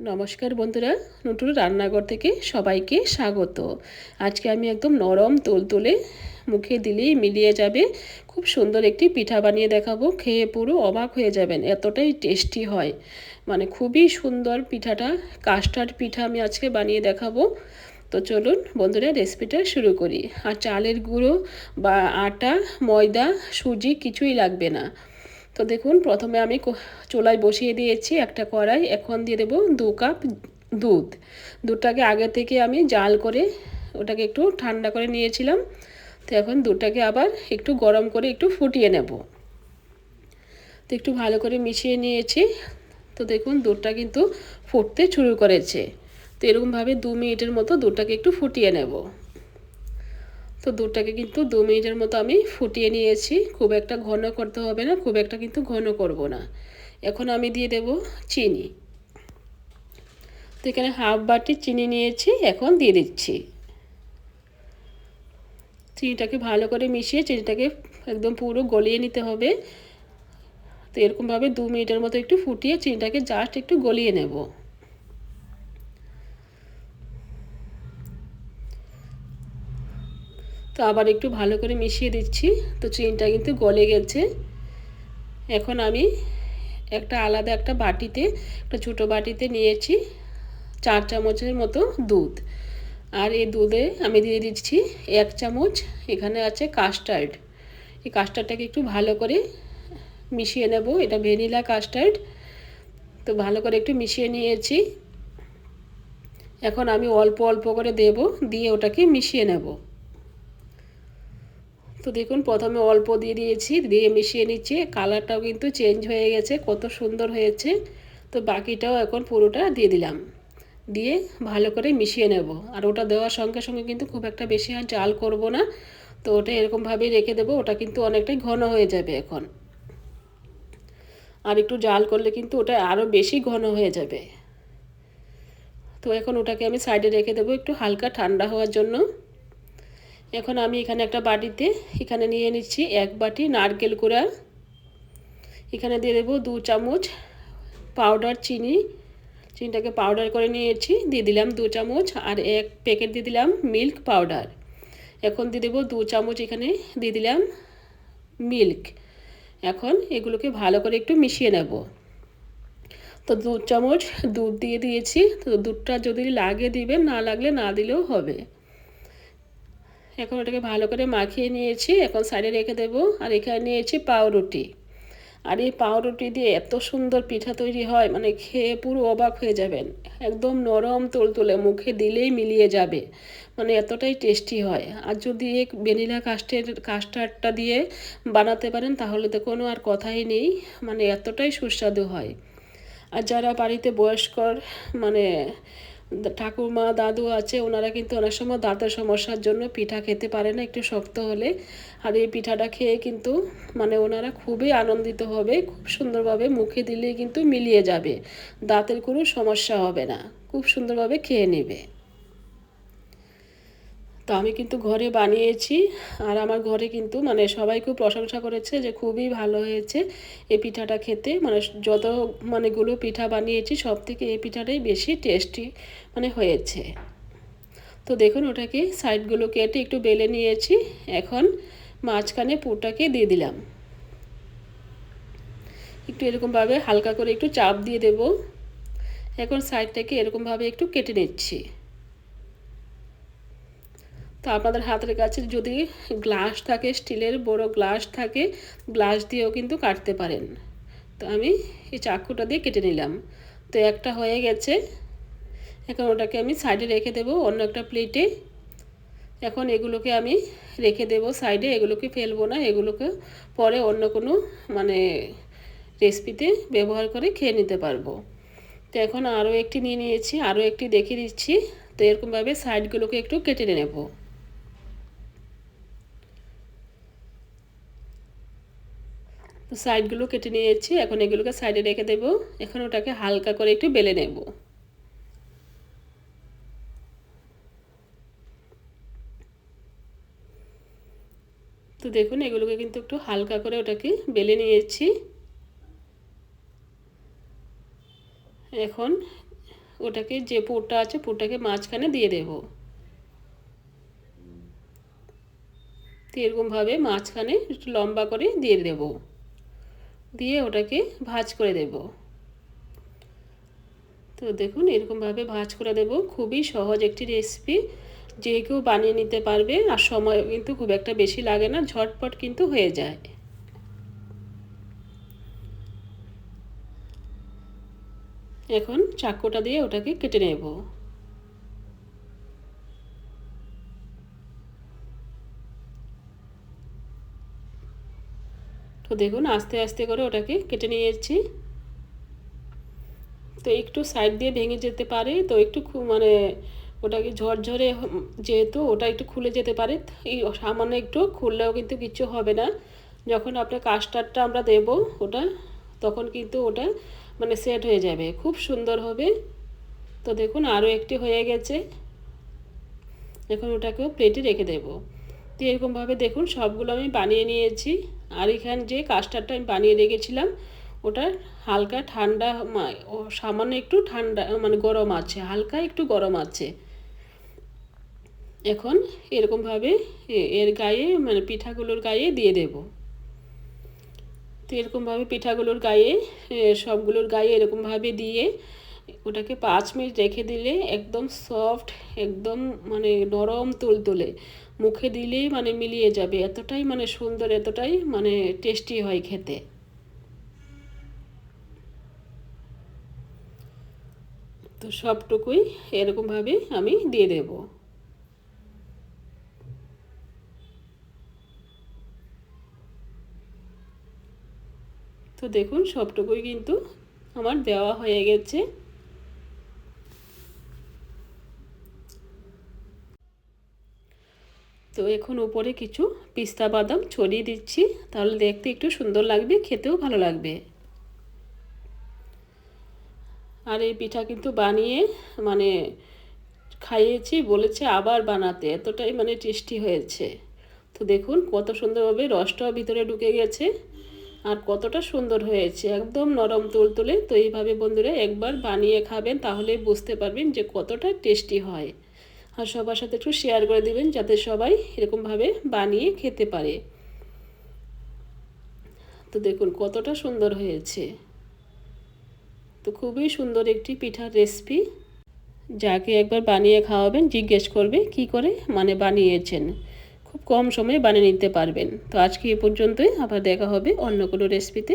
নমস্কার বন্ধুরা, নতুন রান্নাঘর থেকে সবাইকে স্বাগত। আজকে আমি একদম নরম তুলে মুখে দিলেই মিলিয়ে যাবে। খুব সুন্দর একটি পিঠা বানিয়ে দেখাবো, খেয়ে পুরো অবাক হয়ে যাবেন, এতটাই টেস্টি হয়। মানে খুবই সুন্দর পিঠাটা, কাস্টার্ড পিঠা আমি আজকে বানিয়ে দেখাবো। তো চলুন বন্ধুরা, রেসিপিটা শুরু করি। আর চালের গুঁড়ো বা আটা, ময়দা, সুজি কিছুই লাগবে না। তো দেখুন, প্রথমে আমি চুলায় বসিয়ে দিয়েছি একটা কড়াই। এখন দিয়ে দেবো দু কাপ দুধ। দুধটাকে আগে থেকে আমি জাল করে ওটাকে একটু ঠান্ডা করে নিয়েছিলাম। তো এখন দুধটাকে আবার একটু গরম করে একটু ফুটিয়ে নেব। তো একটু ভালো করে মিশিয়ে নিয়েছি। তো দেখুন, দুধটা কিন্তু ফুটতে শুরু করেছে। তো এরকমভাবে দু মিনিটের মতো দুধটাকে একটু ফুটিয়ে নেব। তো দুধটাকে কিন্তু দু মিনিটের মতো আমি ফুটিয়ে নিয়েছি। খুব একটা ঘন করতে হবে না, খুব একটা কিন্তু ঘন করব না। এখন আমি দিয়ে দেব চিনি। তো এখানে হাফ বাটি চিনি নিয়েছি, এখন দিয়ে দিচ্ছি। চিনিটাকে ভালো করে মিশিয়ে চিনিটাকে একদম পুরো গলিয়ে নিতে হবে। তো এরকমভাবে দু মিনিটের মতো একটু ফুটিয়ে চিনিটাকে জাস্ট একটু গলিয়ে নেব। তো আবার একটু ভালো করে মিশিয়ে দিচ্ছি। তো চিনিটা কিন্তু গলে গেছে। এখন আমি একটা আলাদা একটা বাটিতে, একটা ছোটো বাটিতে নিয়েছি চার চামচের মতো দুধ। আর এই দুধে আমি দিয়ে দিচ্ছি এক চামচ এখানে আছে কাস্টার্ড। এই কাস্টার্ডটাকে একটু ভালো করে মিশিয়ে নেব। এটা ভ্যানিলা কাস্টার্ড। তো ভালো করে একটু মিশিয়ে নিয়েছি। এখন আমি অল্প অল্প করে দেব, দিয়ে ওটাকে মিশিয়ে নেব। তো দেখুন, প্রথমে অল্প দিয়ে দিয়েছি, দিয়ে মিশিয়ে নিচ্ছি। কালারটাও কিন্তু চেঞ্জ হয়ে গেছে, কত সুন্দর হয়েছে। তো বাকিটাও এখন পুরোটা দিয়ে দিলাম। দিয়ে ভালো করে মিশিয়ে নেব। আর ওটা দেওয়ার সঙ্গে সঙ্গে কিন্তু খুব একটা বেশি আর জাল করব না। তো ওটা এরকমভাবেই রেখে দেবো, ওটা কিন্তু অনেকটাই ঘন হয়ে যাবে এখন। আর একটু জাল করলে কিন্তু ওটা আরও বেশি ঘন হয়ে যাবে। তো এখন ওটাকে আমি সাইডে রেখে দেবো, একটু হালকা ঠান্ডা হওয়ার জন্য। এখন আমি এখানে একটা বাটিতে এখানে নিয়ে নিচ্ছি এক বাটি নারকেল কুড়া। এখানে দিয়ে দেবো দু চামচ পাউডার চিনি। চিনিটাকে পাউডার করে নিয়েছি, দিয়ে দিলাম দু চামচ আর এক প্যাকেট দিয়ে দিলাম মিল্ক পাউডার। এখন দিয়ে দেবো দু চামচ এখানে দিয়ে দিলাম মিল্ক। এখন এগুলোকে ভালো করে একটু মিশিয়ে নেব। তো দু চামচ দুধ দিয়ে দিয়েছি, তো দুধটা যদি লাগে দিবেন, না লাগলে না দিলেও হবে। এখন ওটাকে ভালো করে মাখিয়ে নিয়েছি, এখন সাইডে রেখে দেবো। আর এখানে নিয়েছি পাউরুটি। আর এই পাউরুটি দিয়ে এত সুন্দর পিঠা তৈরি হয় মানে খেয়ে পুরো অবাক হয়ে যাবেন। একদম নরম তুলতুলে, মুখে দিলেই মিলিয়ে যাবে। মানে এতটাই টেস্টি হয়। আর যদি এক ভ্যানিলা কাস্টের, কাস্টার্ডটা দিয়ে বানাতে পারেন, তাহলে তো কোনো আর কথাই নেই। মানে এতটাই সুস্বাদু হয়। আর যারা বাড়িতে বয়স্কর মানে ঠাকুমা দাদু আছে, ওনারা কিন্তু অনেক সময় দাঁতের সমস্যার জন্য পিঠা খেতে পারে না, একটু শক্ত হলে। আর এই পিঠাটা খেয়ে কিন্তু মানে ওনারা খুবই আনন্দিত হবে, খুব সুন্দরভাবে মুখে দিলে কিন্তু মিলিয়ে যাবে, দাঁতের কোনো সমস্যা হবে না, খুব সুন্দরভাবে খেয়ে নেবে। তো আমি কিন্তু ঘরে বানিয়েছি আর আমার ঘরে কিন্তু মানে সবাই খুব প্রশংসা করেছে যে খুবই ভালো হয়েছে এই পিঠাটা খেতে। মানে যত মানেগুলো পিঠা বানিয়েছি সব থেকে এই পিঠাটাই বেশি টেস্টি মানে হয়েছে। তো দেখুন ওটাকে সাইডগুলো কেটে একটু বেলে নিয়েছি। এখন মাঝখানে পুরটাকে দিয়ে দিলাম। একটু এরকমভাবে হালকা করে একটু চাপ দিয়ে দেব। এখন সাইডটাকে এরকমভাবে একটু কেটে নিচ্ছি। তো আপনাদের হাতের কাছে যদি গ্লাস থাকে, স্টিলের বড় গ্লাস থাকে, গ্লাস দিয়েও কিন্তু কাটতে পারেন। তো আমি এই চাকুটা দিয়ে কেটে নিলাম। তো একটা হয়ে গেছে। এখন ওটাকে আমি সাইডে রেখে দেব অন্য একটা প্লেটে। এখন এগুলোকে আমি রেখে দেব সাইডে, এগুলোকে ফেলব না, এগুলোকে পরে অন্য কোনো মানে রেসিপিতে ব্যবহার করে খেয়ে নিতে পারব। তো এখন আরও একটি নিয়ে নিয়েছি, আরও একটি দেখিয়ে দিচ্ছি। তো এরকমভাবে সাইডগুলোকে একটু কেটে নেব। সাইডগুলো কেটে নিয়েছি, এখন এগুলোকে সাইডে রেখে দেব। এখন ওটাকে হালকা করে একটু বেলে নেব। তো দেখুন, এগুলোকে কিন্তু একটু হালকা করে ওটাকে বেলে নিয়েছি। এখন ওটাকে যে পুরটা আছে, পুরটাকে মাঝখানে দিয়ে দেব। এরকমভাবে মাঝখানে একটু লম্বা করে দিয়ে দেব। দিয়ে ওটাকে ভাজ করে দেব। তো দেখুন, এরকমভাবে ভাজ করে দেব। খুবই সহজ একটি রেসিপি যে কেউ বানিয়ে নিতে পারবে, আর সময় কিন্তু খুব একটা বেশি লাগে না, ঝটপট কিন্তু হয়ে যায়। এখন চাকুটা দিয়ে ওটাকে কেটে নেব। তো দেখুন, আস্তে আস্তে করে ওটাকে কেটে নিয়ে নিয়েছি তো একটু সাইড দিয়ে ভেঙে যেতে পারে, তো একটু মানে ওটাকে ঝরঝরে যেহেতু ওটা একটু খুলে যেতে পারে এই সামান্য একটু খুললেও কিন্তু কিচ্ছু হবে না। যখন আপনার কাস্টারটা আমরা দেব ওটা, তখন কিন্তু ওটা মানে সেট হয়ে যাবে, খুব সুন্দর হবে। তো দেখুন, আরও একটি হয়ে গেছে। এখন ওটাকেও প্লেটে রেখে দেব। তো এরকমভাবে দেখুন, সবগুলো আমি বানিয়ে নিয়েছি। আর এখানে যে কাস্টারটা আমি বানিয়ে রেখেছিলাম ওটা হালকা ঠান্ডা সামান্য একটু ঠান্ডা মানে গরম আছে, হালকা একটু গরম আছে। এখন এরকমভাবে এর গায়ে মানে পিঠাগুলোর গায়ে দিয়ে দেব। তো এরকমভাবে পিঠাগুলোর গায়ে সবগুলোর গায়ে এরকমভাবে দিয়ে ওটাকে পাঁচ মিনিট রেখে দিলে একদম সফট একদম মানে নরম তুলতুলে মুখে দিলেই মানে মিলিয়ে যাবে। এতটাই মানে সুন্দর, এতটাই মানে টেস্টি হয় খেতে। তো সবটুকুই এরকমভাবে আমি দিয়ে দেব। তো দেখুন, সবটুকুই কিন্তু আমার দেওয়া হয়ে গেছে। তো এখন উপরে কিছু পিস্তা বাদাম ছড়িয়ে দিচ্ছি। তাহলে দেখতে একটু সুন্দর লাগবে, খেতেও ভালো লাগবে। আর এই পিঠা কিন্তু বানিয়ে মানে খাইয়েছি, বলেছে আবার বানাতে। এতটাই মানে টেস্টি হয়েছে। তো দেখুন কত সুন্দরভাবে রসটাও ভিতরে ঢুকে গেছে আর কতটা সুন্দর হয়েছে। একদম নরম তুলতুলে। তো এইভাবে বন্ধুরা একবার বানিয়ে খাবেন তাহলে বুঝতে পারবেন যে কতটা টেস্টি হয়। আর সবার সাথে একটু শেয়ার করে দিবেন যাতে সবাই এরকমভাবে বানিয়ে খেতে পারে। তো দেখুন কতটা সুন্দর হয়েছে। তো খুবই সুন্দর একটি পিঠার রেসিপি যাকে একবার বানিয়ে খাওয়াবেন, জিজ্ঞেস করবে কি করে মানে বানিয়েছেন। খুব কম সময়ে বানিয়ে নিতে পারবেন। তো আজকে এ পর্যন্তই। আবার দেখা হবে অন্য কোনো রেসিপিতে